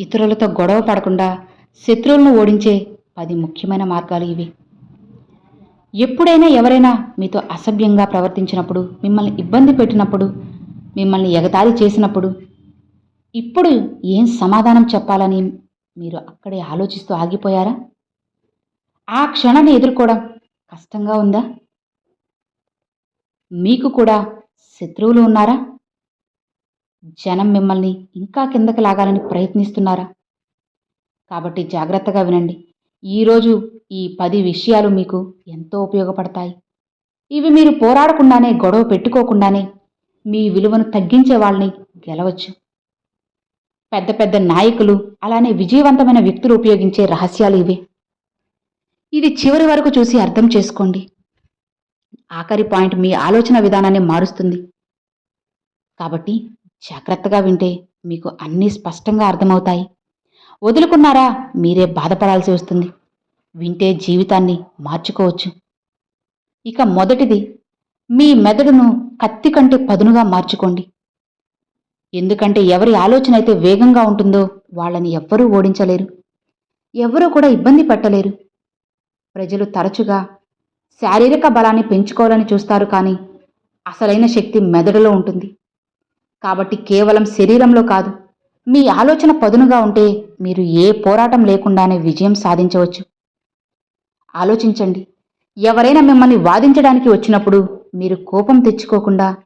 ఇతరులతో గొడవ పడకుండా శత్రువులను ఓడించే పది ముఖ్యమైన మార్గాలు ఇవి. ఎప్పుడైనా ఎవరైనా మీతో అసభ్యంగా ప్రవర్తించినప్పుడు మిమ్మల్ని ఇబ్బంది పెట్టినప్పుడు మిమ్మల్ని ఎగతాళి చేసినప్పుడు ఇప్పుడు ఏం సమాధానం చెప్పాలని మీరు అక్కడే ఆలోచిస్తూ ఆగిపోయారా? ఆ క్షణాన్ని ఎదుర్కోవడం కష్టంగా ఉందా? మీకు కూడా శత్రువులు ఉన్నారా? జనం మిమ్మల్ని ఇంకా కిందకి లాగాలని ప్రయత్నిస్తున్నారా? కాబట్టి జాగ్రత్తగా వినండి. ఈరోజు ఈ పది విషయాలు మీకు ఎంతో ఉపయోగపడతాయి. ఇవి మీరు పోరాడకుండానే గొడవ పెట్టుకోకుండానే మీ విలువను తగ్గించే వాళ్ళని గెలవచ్చు. పెద్ద పెద్ద నాయకులు అలానే విజయవంతమైన వ్యక్తులు ఉపయోగించే రహస్యాలు ఇవే. ఇది చివరి వరకు చూసి అర్థం చేసుకోండి. ఆఖరి పాయింట్ మీ ఆలోచన విధానాన్ని మారుస్తుంది. కాబట్టి జాగ్రత్తగా వింటే మీకు అన్నీ స్పష్టంగా అర్థమవుతాయి. వదులుకున్నారా? మీరే బాధపడాల్సి వస్తుంది. వింటే జీవితాన్ని మార్చుకోవచ్చు. ఇక మొదటిది మీ మెదడును కత్తి కంటే పదునుగా మార్చుకోండి. ఎందుకంటే ఎవరి ఆలోచన అయితే వేగంగా ఉంటుందో వాళ్ళని ఎవ్వరూ ఓడించలేరు. ఎవ్వరూ కూడా ఇబ్బంది పెట్టలేరు. ప్రజలు తరచుగా శారీరక బలాన్ని పెంచుకోవాలని చూస్తారు కానీ అసలైన శక్తి మెదడులో ఉంటుంది. కాబట్టి కేవలం శరీరంలో కాదు మీ ఆలోచన పదునుగా ఉంటే మీరు ఏ పోరాటం లేకుండానే విజయం సాధించవచ్చు. ఆలోచించండి. ఎవరైనా మిమ్మల్ని వాదించడానికి వచ్చినప్పుడు మీరు కోపం తెచ్చుకోకుండా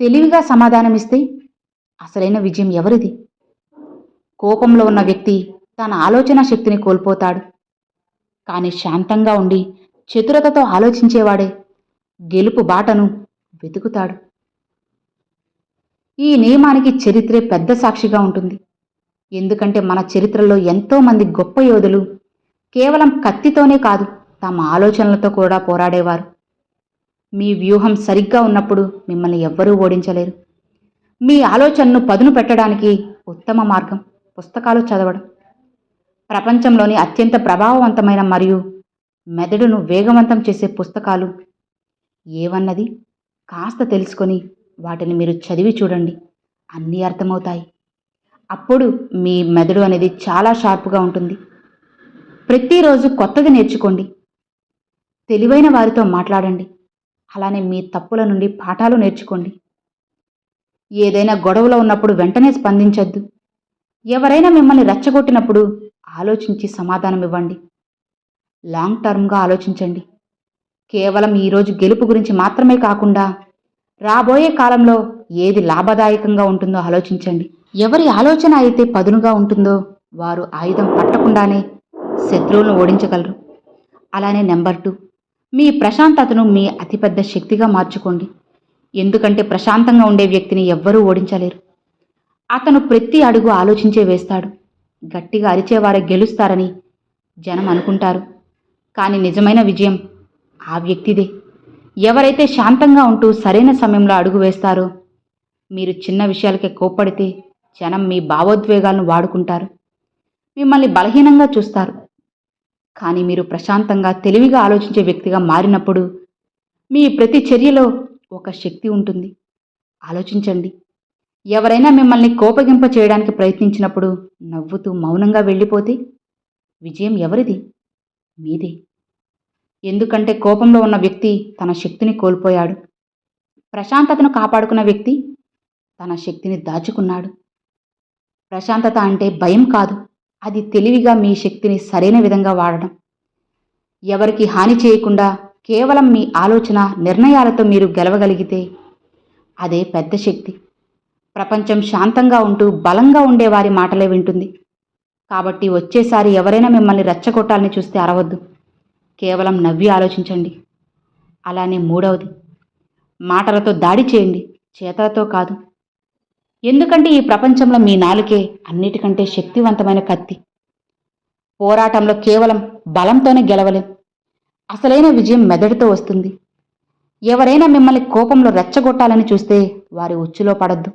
తెలివిగా సమాధానమిస్తే అసలైన విజయం ఎవరిది? కోపంలో ఉన్న వ్యక్తి తన ఆలోచన శక్తిని కోల్పోతాడు. కానీ శాంతంగా ఉండి చతురతతో ఆలోచించేవాడే గెలుపు బాటను వెతుకుతాడు. ఈ నియమానికి చరిత్రే పెద్ద సాక్షిగా ఉంటుంది. ఎందుకంటే మన చరిత్రలో ఎంతోమంది గొప్ప యోధులు కేవలం కత్తితోనే కాదు తమ ఆలోచనలతో కూడా పోరాడేవారు. మీ వ్యూహం సరిగ్గా ఉన్నప్పుడు మిమ్మల్ని ఎవ్వరూ ఓడించలేరు. మీ ఆలోచనను పదును పెట్టడానికి ఉత్తమ మార్గం పుస్తకాలు చదవడం. ప్రపంచంలోని అత్యంత ప్రభావవంతమైన మరియు మెదడును వేగవంతం చేసే పుస్తకాలు ఏవన్నది కాస్త తెలుసుకొని వాటిని మీరు చదివి చూడండి. అన్నీ అర్థమవుతాయి. అప్పుడు మీ మెదడు అనేది చాలా షార్ప్గా ఉంటుంది. ప్రతిరోజు కొత్తది నేర్చుకోండి. తెలివైన వారితో మాట్లాడండి. అలానే మీ తప్పుల నుండి పాఠాలు నేర్చుకోండి. ఏదైనా గొడవలో ఉన్నప్పుడు వెంటనే స్పందించద్దు. ఎవరైనా మిమ్మల్ని రెచ్చగొట్టినప్పుడు ఆలోచించి సమాధానం ఇవ్వండి. లాంగ్ టర్మ్గా ఆలోచించండి. కేవలం ఈరోజు గెలుపు గురించి మాత్రమే కాకుండా రాబోయే కాలంలో ఏది లాభదాయకంగా ఉంటుందో ఆలోచించండి. ఎవరి ఆలోచన అయితే పదునుగా ఉంటుందో వారు ఆయుధం పట్టకుండానే శత్రువులను ఓడించగలరు. అలానే నెంబర్ టూ మీ ప్రశాంతతను మీ అతిపెద్ద శక్తిగా మార్చుకోండి. ఎందుకంటే ప్రశాంతంగా ఉండే వ్యక్తిని ఎవ్వరూ ఓడించలేరు. అతను ప్రతి అడుగు ఆలోచించే వేస్తాడు. గట్టిగా అరిచేవారే గెలుస్తారని జనం అనుకుంటారు. కానీ నిజమైన విజయం ఆ వ్యక్తిదే. ఎవరైతే శాంతంగా ఉంటూ సరైన సమయంలో అడుగు వేస్తారో మీరు చిన్న విషయాలకే కోప్పడితే జనం మీ భావోద్వేగాలను వాడుకుంటారు. మిమ్మల్ని బలహీనంగా చూస్తారు. కానీ మీరు ప్రశాంతంగా తెలివిగా ఆలోచించే వ్యక్తిగా మారినప్పుడు మీ ప్రతి చర్యలో ఒక శక్తి ఉంటుంది. ఆలోచించండి. ఎవరైనా మిమ్మల్ని కోపగింప చేయడానికి ప్రయత్నించినప్పుడు నవ్వుతూ మౌనంగా వెళ్ళిపోతే విజయం ఎవరిది? మీదే. ఎందుకంటే కోపంలో ఉన్న వ్యక్తి తన శక్తిని కోల్పోయాడు. ప్రశాంతతను కాపాడుకున్న వ్యక్తి తన శక్తిని దాచుకున్నాడు. ప్రశాంతత అంటే భయం కాదు. అది తెలివిగా మీ శక్తిని సరైన విధంగా వాడడం. ఎవరికి హాని చేయకుండా కేవలం మీ ఆలోచన నిర్ణయాలతో మీరు గెలవగలిగితే అదే పెద్ద శక్తి. ప్రపంచం శాంతంగా ఉంటూ బలంగా ఉండేవారి మాటలే వింటుంది. కాబట్టి వచ్చేసారి ఎవరైనా మిమ్మల్ని రెచ్చగొట్టాలని చూస్తే అరవద్దు. కేవలం నవ్వి ఆలోచించండి. అలానే మూడవది మాటలతో దాడి చేయండి. చేతలతో కాదు. ఎందుకంటే ఈ ప్రపంచంలో మీ నాలుకే అన్నిటికంటే శక్తివంతమైన కత్తి. పోరాటంలో కేవలం బలంతోనే గెలవలేం. అసలైన విజయం మెదడుతో వస్తుంది. ఎవరైనా మిమ్మల్ని కోపంలో రెచ్చగొట్టాలని చూస్తే వారి ఉచ్చులో పడద్దు.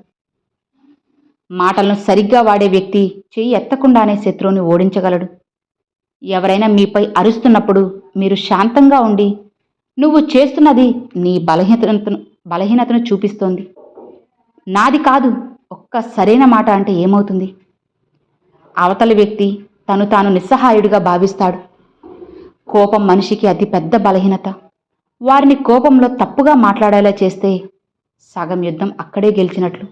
మాటలను సరిగ్గా వాడే వ్యక్తి చెయ్యి ఎత్తకుండానే శత్రువుని ఓడించగలడు. ఎవరైనా మీపై అరుస్తున్నప్పుడు మీరు శాంతంగా ఉండి నువ్వు చేస్తున్నది నీ బలహీనతను బలహీనతను చూపిస్తోంది. నాది కాదు ఒక్క సరైన మాట అంటే ఏమవుతుంది? అవతలి వ్యక్తి తను తాను నిస్సహాయుడిగా భావిస్తాడు. కోపం మనిషికి అతి పెద్ద బలహీనత. వారిని కోపంలో తప్పుగా మాట్లాడేలా చేస్తే సగం యుద్ధం అక్కడే గెలిచినట్లు.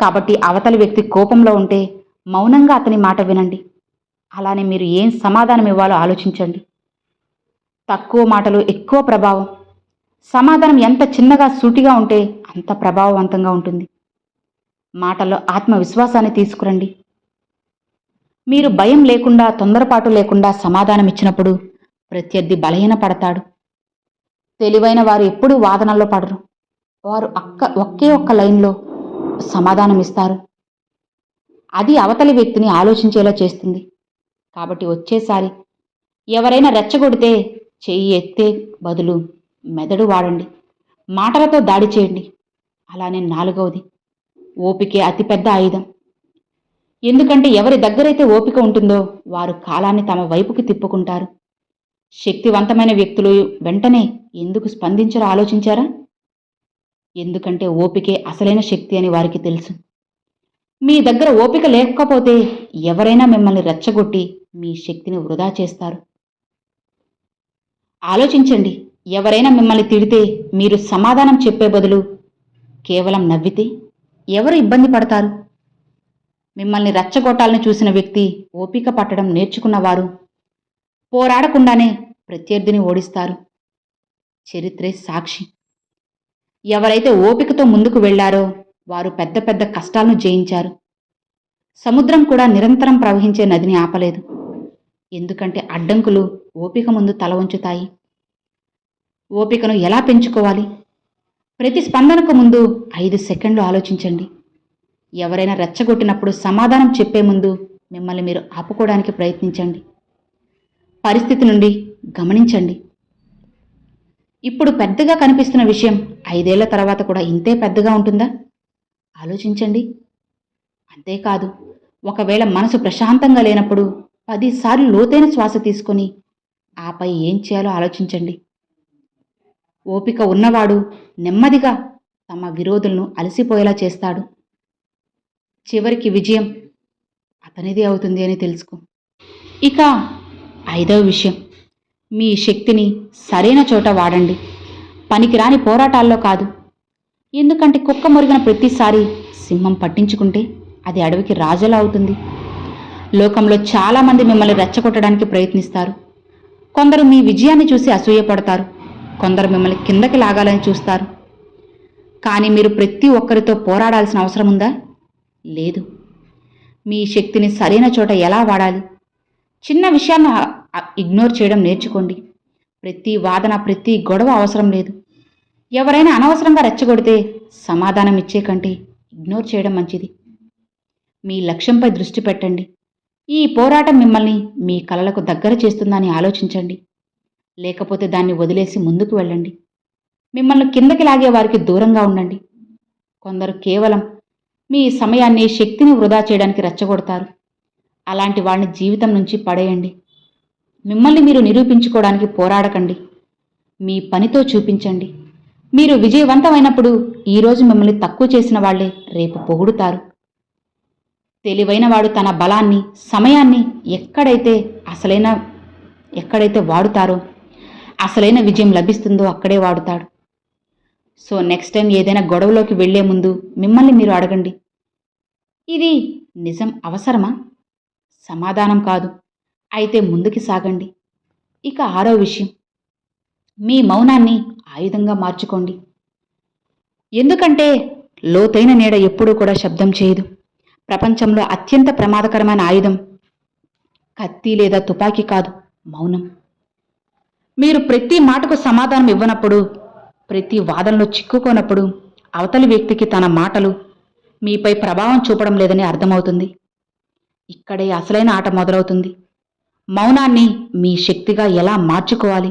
కాబట్టి అవతలి వ్యక్తి కోపంలో ఉంటే మౌనంగా అతని మాట వినండి. అలానే మీరు ఏం సమాధానం ఇవ్వాలో ఆలోచించండి. తక్కువ మాటలు ఎక్కువ ప్రభావం. సమాధానం ఎంత చిన్నగా సూటిగా ఉంటే అంత ప్రభావవంతంగా ఉంటుంది. మాటల్లో ఆత్మవిశ్వాసాన్ని తీసుకురండి. మీరు భయం లేకుండా తొందరపాటు లేకుండా సమాధానం ఇచ్చినప్పుడు ప్రత్యర్థి బలహీన పడతాడు. తెలివైన వారు ఎప్పుడూ వాదనల్లో పడరు. వారు అక్క ఒకే ఒక్క లైన్లో సమాధానం ఇస్తారు. అది అవతలి వ్యక్తిని ఆలోచించేలా చేస్తుంది. కాబట్టి వచ్చేసారి. ఎవరైనా రెచ్చగొడితే చెయ్యి ఎత్తే బదులు మెదడు వాడండి. మాటలతో దాడి చేయండి. అలానే నాలుగవది ఓపికే అతిపెద్ద ఆయుధం. ఎందుకంటే ఎవరి దగ్గరైతే ఓపిక ఉంటుందో వారు కాలాన్ని తమ వైపుకి తిప్పుకుంటారు. శక్తివంతమైన వ్యక్తులు వెంటనే ఎందుకు స్పందించరో ఆలోచించారా? ఎందుకంటే ఓపికే అసలైన శక్తి అని వారికి తెలుసు. మీ దగ్గర ఓపిక లేకపోతే ఎవరైనా మిమ్మల్ని రెచ్చగొట్టి మీ శక్తిని వృధా చేస్తారు. ఆలోచించండి ఎవరైనా మిమ్మల్ని తిడితే మీరు సమాధానం చెప్పే బదులు కేవలం నవ్వితే ఎవరు ఇబ్బంది పడతారు? మిమ్మల్ని రెచ్చగొట్టాలని చూసిన వ్యక్తి ఓపిక పట్టడం నేర్చుకున్నవారు పోరాడకుండానే ప్రత్యర్థిని ఓడిస్తారు. చరిత్రే సాక్షి. ఎవరైతే ఓపికతో ముందుకు వెళ్ళారో వారు పెద్ద పెద్ద కష్టాలను జయించారు. సముద్రం కూడా నిరంతరం ప్రవహించే నదిని ఆపలేదు. ఎందుకంటే అడ్డంకులు ఓపిక ముందు తల వంచుతాయి. ఓపికను ఎలా పెంచుకోవాలి? ప్రతి స్పందనకు ముందు ఐదు సెకండ్లు ఆలోచించండి. ఎవరైనా రెచ్చగొట్టినప్పుడు సమాధానం చెప్పే ముందు మిమ్మల్ని మీరు ఆపుకోవడానికి ప్రయత్నించండి. పరిస్థితి నుండి గమనించండి. ఇప్పుడు పెద్దగా కనిపిస్తున్న విషయం ఐదేళ్ళ తర్వాత కూడా ఇంతే పెద్దగా ఉంటుందా? ఆలోచించండి. అంతేకాదు ఒకవేళ మనసు ప్రశాంతంగా లేనప్పుడు పదిసార్లు లోతైన శ్వాస తీసుకొని ఆపై ఏం చేయాలో ఆలోచించండి. ఓపిక ఉన్నవాడు నెమ్మదిగా తమ విరోధులను అలసిపోయేలా చేస్తాడు. చివరికి విజయం అతనిదే అవుతుంది అని తెలుసుకో. ఇక ఐదవ విషయం మీ శక్తిని సరైన చోట వాడండి. పనికిరాని పోరాటాల్లో కాదు ఎందుకంటే కుక్క మురిగిన ప్రతిసారి సింహం పట్టించుకుంటే అది అడవికి రాజులా అవుతుంది. లోకంలో చాలామంది మిమ్మల్ని రెచ్చగొట్టడానికి ప్రయత్నిస్తారు. కొందరు మీ విజయాన్ని చూసి అసూయపడతారు. కొందరు మిమ్మల్ని కిందకి లాగాలని చూస్తారు. కానీ మీరు ప్రతి ఒక్కరితో పోరాడాల్సిన అవసరం ఉందా? లేదు. మీ శక్తిని సరైన చోట ఎలా వాడాలి? చిన్న విషయాన్ని ఇగ్నోర్ చేయడం నేర్చుకోండి. ప్రతి వాదన ప్రతి గొడవ అవసరం లేదు. ఎవరైనా అనవసరంగా రెచ్చగొడితే సమాధానం ఇచ్చే కంటే ఇగ్నోర్ చేయడం మంచిది. మీ లక్ష్యంపై దృష్టి పెట్టండి. ఈ పోరాటం మిమ్మల్ని మీ కలలకు దగ్గర చేస్తుందని ఆలోచించండి. లేకపోతే దాన్ని వదిలేసి ముందుకు వెళ్ళండి. మిమ్మల్ని కిందకి లాగే వారికి దూరంగా ఉండండి. కొందరు కేవలం మీ సమయాన్ని శక్తిని వృధా చేయడానికి రెచ్చగొడతారు. అలాంటి వాడిని జీవితం నుంచి పడేయండి. మిమ్మల్ని మీరు నిరూపించుకోవడానికి పోరాడకండి. మీ పనితో చూపించండి. మీరు విజయవంతమైనప్పుడు ఈరోజు మిమ్మల్ని తక్కువ చేసిన వాళ్ళే రేపు పొగుడుతారు. తెలివైన వాడు తన బలాన్ని సమయాన్ని ఎక్కడైతే అసలైన ఎక్కడైతే వాడుతారో అసలైన విజయం లభిస్తుందో అక్కడే వాడుతాడు. సో నెక్స్ట్ టైం ఏదైనా గొడవలోకి వెళ్ళే ముందు మిమ్మల్ని మీరు అడగండి. ఇది నిజం అవసరమా? సమాధానం కాదు. అయితే ముందుకి సాగండి. ఇక ఆరో విషయం. మీ మౌనాన్ని ఆయుధంగా మార్చుకోండి. ఎందుకంటే లోతైన నీడ ఎప్పుడూ కూడా శబ్దం చేయదు. ప్రపంచంలో అత్యంత ప్రమాదకరమైన ఆయుధం కత్తి లేదా తుపాకీ కాదు మౌనం. మీరు ప్రతి మాటకు సమాధానం ఇవ్వనప్పుడు ప్రతి వాదనలో చిక్కుకోనప్పుడు అవతలి వ్యక్తికి తన మాటలు మీపై ప్రభావం చూపడం లేదని అర్థమవుతుంది. ఇక్కడే అసలైన ఆట మొదలవుతుంది. మౌనాన్ని మీ శక్తిగా ఎలా మార్చుకోవాలి?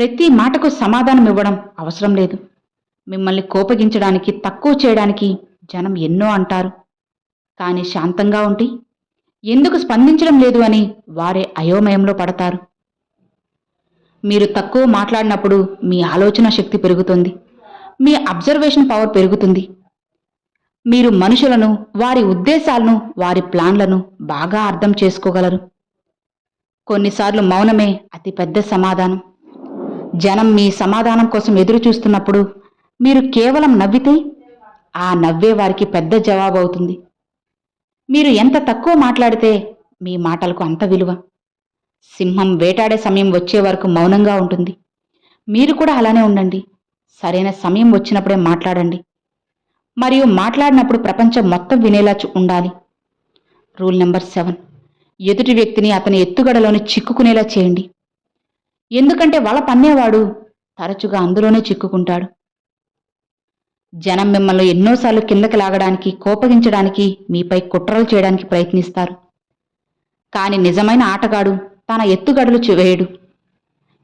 ప్రతి మాటకు సమాధానం ఇవ్వడం అవసరం లేదు. మిమ్మల్ని కోపగించడానికి తక్కువ చేయడానికి జనం ఎన్నో అంటారు. కానీ శాంతంగా ఉండి ఎందుకు స్పందించడం లేదు అని వారే అయోమయంలో పడతారు. మీరు తక్కువ మాట్లాడినప్పుడు మీ ఆలోచన శక్తి పెరుగుతుంది. మీ అబ్జర్వేషన్ పవర్ పెరుగుతుంది. మీరు మనుషులను వారి ఉద్దేశాలను వారి ప్లాన్లను బాగా అర్థం చేసుకోగలరు. కొన్నిసార్లు మౌనమే అతిపెద్ద సమాధానం. జనం మీ సమాధానం కోసం ఎదురు చూస్తున్నప్పుడు మీరు కేవలం నవ్వితే ఆ నవ్వే వారికి పెద్ద జవాబు అవుతుంది మీరు ఎంత తక్కువ మాట్లాడితే మీ మాటలకు అంత విలువ. సింహం వేటాడే సమయం వచ్చే వరకు మౌనంగా ఉంటుంది. మీరు కూడా అలానే ఉండండి. సరైన సమయం వచ్చినప్పుడే మాట్లాడండి. మరియు మాట్లాడినప్పుడు ప్రపంచం మొత్తం వినేలా ఉండాలి. Rule number seven. ఎదుటి వ్యక్తిని అతని ఎత్తుగడలోని చిక్కుకునేలా చేయండి. ఎందుకంటే వల పన్నేవాడు. తరచుగా అందులోనే చిక్కుకుంటాడు. జనం మిమ్మల్ని ఎన్నోసార్లు కిందకి లాగడానికి కోపగించడానికి మీపై కుట్రలు చేయడానికి ప్రయత్నిస్తారు. కాని నిజమైన ఆటగాడు తన ఎత్తుగడలు చివేయడు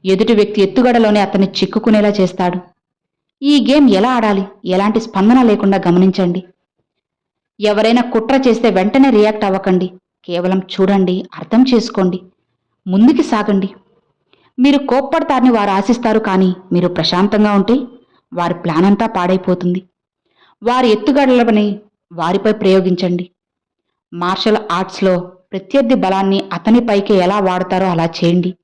ఎదుటి వ్యక్తి ఎత్తుగడలోనే అతన్ని చిక్కుకునేలా చేస్తాడు. ఈ గేమ్ ఎలా ఆడాలి? ఎలాంటి స్పందన లేకుండా గమనించండి. ఎవరైనా కుట్ర చేస్తే వెంటనే రియాక్ట్ అవ్వకండి. కేవలం చూడండి అర్థం చేసుకోండి ముందుకి సాగండి. మీరు కోప్పడతారని వారు ఆశిస్తారు కానీ మీరు ప్రశాంతంగా ఉంటే వారి ప్లాన్ అంతా పాడైపోతుంది. వారి ఎత్తుగడలని వారిపై ప్రయోగించండి. మార్షల్ ఆర్ట్స్లో ప్రత్యర్థి బలాన్ని అతనిపైకి ఎలా వాడతారో అలా చేయండి.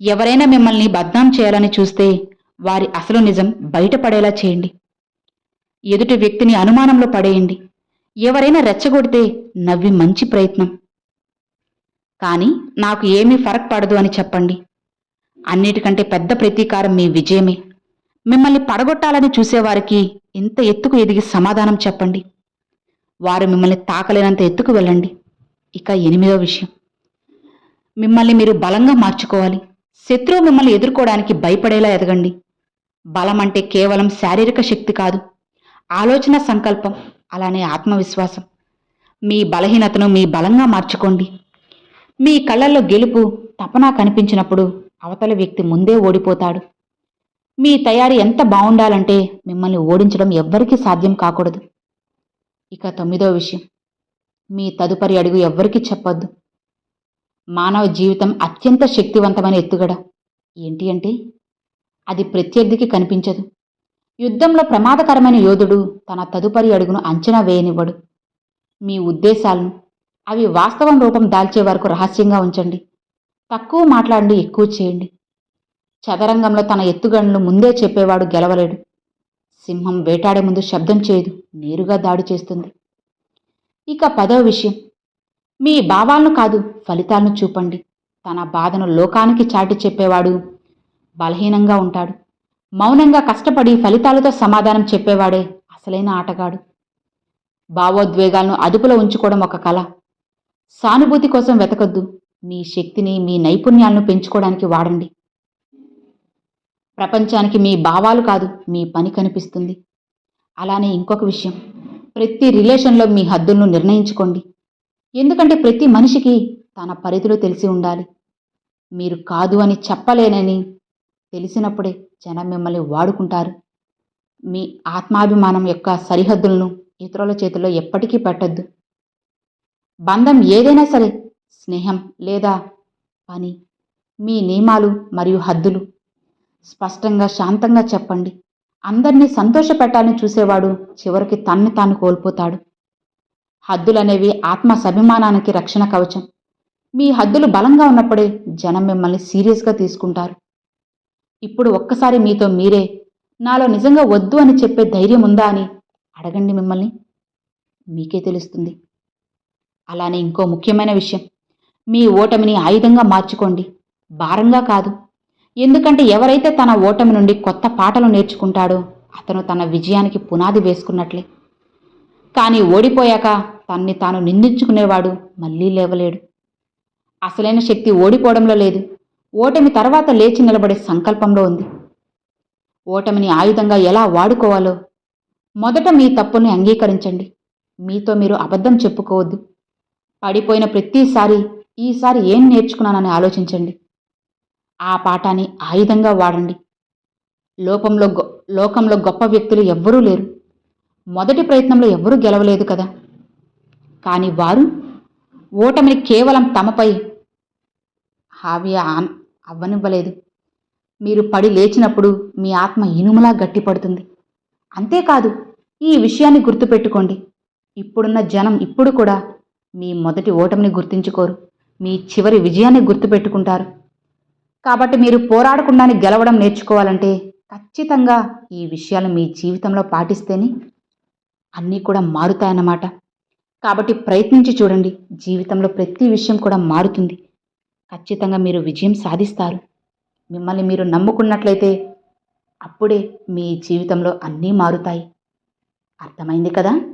ఎవరైనా మిమ్మల్ని బద్నాం చేయాలని చూస్తే వారి అసలు నిజం బయటపడేలా చేయండి. ఎదుటి వ్యక్తిని అనుమానంలో పడేయండి. ఎవరైనా రెచ్చగొడితే నవ్వి మంచి ప్రయత్నం. కానీ నాకు ఏమీ ఫరక్ పడదు అని చెప్పండి. అన్నిటికంటే పెద్ద ప్రతీకారం మీ విజయమే. మిమ్మల్ని పడగొట్టాలని చూసేవారికి ఇంత ఎత్తుకు ఎదిగి సమాధానం చెప్పండి. వారు మిమ్మల్ని తాకలేనంత ఎత్తుకు వెళ్ళండి. ఇక ఎనిమిదో విషయం. మిమ్మల్ని మీరు బలంగా మార్చుకోవాలి. శత్రువు మిమ్మల్ని ఎదుర్కోవడానికి భయపడేలా ఎదగండి. బలం అంటే కేవలం శారీరక శక్తి కాదు. ఆలోచన సంకల్పం అలానే ఆత్మవిశ్వాసం. మీ బలహీనతను మీ బలంగా మార్చుకోండి. మీ కళ్ళల్లో గెలుపు తపన కనిపించినప్పుడు అవతల వ్యక్తి ముందే ఓడిపోతాడు. మీ తయారీ ఎంత బాగుండాలంటే మిమ్మల్ని ఓడించడం ఎవ్వరికీ సాధ్యం కాకూడదు. ఇక తొమ్మిదో విషయం. మీ తదుపరి అడుగు ఎవ్వరికీ చెప్పొద్దు. మానవ జీవితం అత్యంత శక్తివంతమైన ఎత్తుగడ. ఏంటి అంటే అది ప్రత్యర్థికి కనిపించదు. యుద్ధంలో ప్రమాదకరమైన యోధుడు తన తదుపరి అడుగును అంచనా వేయనివ్వడు. మీ ఉద్దేశాలను అవి వాస్తవం రూపం దాల్చే వరకు రహస్యంగా ఉంచండి. తక్కువ మాట్లాడండి ఎక్కువ చేయండి. చదరంగంలో తన ఎత్తుగండ్లు ముందే చెప్పేవాడు గెలవలేడు. సింహం వేటాడే ముందు శబ్దం చేయదు నేరుగా దాడి చేస్తుంది. ఇక పదవ విషయం. మీ భావాలను కాదు ఫలితాలను చూపండి. తన బాధను లోకానికి చాటి చెప్పేవాడు బలహీనంగా ఉంటాడు. మౌనంగా కష్టపడి ఫలితాలతో సమాధానం చెప్పేవాడే అసలైన ఆటగాడు. భావోద్వేగాలను అదుపులో ఉంచుకోవడం ఒక కళ సానుభూతి కోసం వెతకొద్దు. మీ శక్తిని మీ నైపుణ్యాలను పెంచుకోవడానికి వాడండి. ప్రపంచానికి మీ భావాలు కాదు మీ పని కనిపిస్తుంది. అలానే ఇంకొక విషయం. ప్రతి రిలేషన్లో మీ హద్దులను నిర్ణయించుకోండి. ఎందుకంటే ప్రతి మనిషికి తన పరిధిలో తెలిసి ఉండాలి. మీరు కాదు అని చెప్పలేనని తెలిసినప్పుడే జనం మిమ్మల్ని వాడుకుంటారు. మీ ఆత్మాభిమానం యొక్క సరిహద్దులను ఇతరుల చేతిలో ఎప్పటికీ పెట్టద్దు. బంధం ఏదైనా సరే స్నేహం లేదా పని మీ నియమాలు మరియు హద్దులు. స్పష్టంగా శాంతంగా చెప్పండి. అందరినీ సంతోషపెట్టాలని చూసేవాడు చివరికి తన్ని తాను కోల్పోతాడు. హద్దులనేవి ఆత్మ సభిమానానికి రక్షణ కవచం. మీ హద్దులు బలంగా ఉన్నప్పుడే జనం మిమ్మల్ని సీరియస్గా తీసుకుంటారు. ఇప్పుడు ఒక్కసారి మీతో మీరే నాలో నిజంగా వద్దు అని చెప్పే ధైర్యం ఉందా అని అడగండి మిమ్మల్ని. మీకే తెలుస్తుంది. అలానే ఇంకో ముఖ్యమైన విషయం. మీ ఓటమిని ఆయుధంగా మార్చుకోండి. భారంగా కాదు. ఎందుకంటే ఎవరైతే తన ఓటమి నుండి కొత్త పాటలు నేర్చుకుంటాడో అతను తన విజయానికి పునాది వేసుకున్నట్లే. కానీ ఓడిపోయాక తన్ని తాను నిందించుకునేవాడు మళ్ళీ లేవలేడు. అసలైన శక్తి ఓడిపోవడంలో లేదు. ఓటమి తర్వాత లేచి నిలబడే సంకల్పంలో ఉంది. ఓటమిని ఆయుధంగా ఎలా వాడుకోవాలో మొదట మీ తప్పుని అంగీకరించండి. మీతో మీరు అబద్ధం చెప్పుకోవద్దు. పడిపోయిన ప్రతిసారి ఈసారి ఏం నేర్చుకున్నానని ఆలోచించండి. ఆ పాఠాన్ని ఆయుధంగా వాడండి. లోపంలో గొ లోకంలో గొప్ప వ్యక్తులు ఎవ్వరూ లేరు. మొదటి ప్రయత్నంలో ఎవ్వరూ గెలవలేదు కదా. కానీ వారు ఓటమిని కేవలం తమపై హావి అవ్వనివ్వలేదు. మీరు పడి లేచినప్పుడు మీ ఆత్మ ఇనుములా గట్టిపడుతుంది. అంతేకాదు ఈ విషయాన్ని గుర్తుపెట్టుకోండి. ఇప్పుడున్న జనం ఇప్పుడు కూడా మీ మొదటి ఓటమిని గుర్తించుకోరు. మీ చివరి విజయాన్ని గుర్తుపెట్టుకుంటారు. కాబట్టి మీరు పోరాడకుండానే గెలవడం నేర్చుకోవాలంటే ఖచ్చితంగా ఈ విషయాలు మీ జీవితంలో పాటిస్తేనే అన్నీ కూడా మారుతాయన్నమాట. కాబట్టి ప్రయత్నించి చూడండి. జీవితంలో ప్రతి విషయం కూడా మారుతుంది. ఖచ్చితంగా మీరు విజయం సాధిస్తారు. మిమ్మల్ని మీరు నమ్ముకున్నట్లయితే అప్పుడే మీ జీవితంలో అన్నీ మారుతాయి. అర్థమైంది కదా?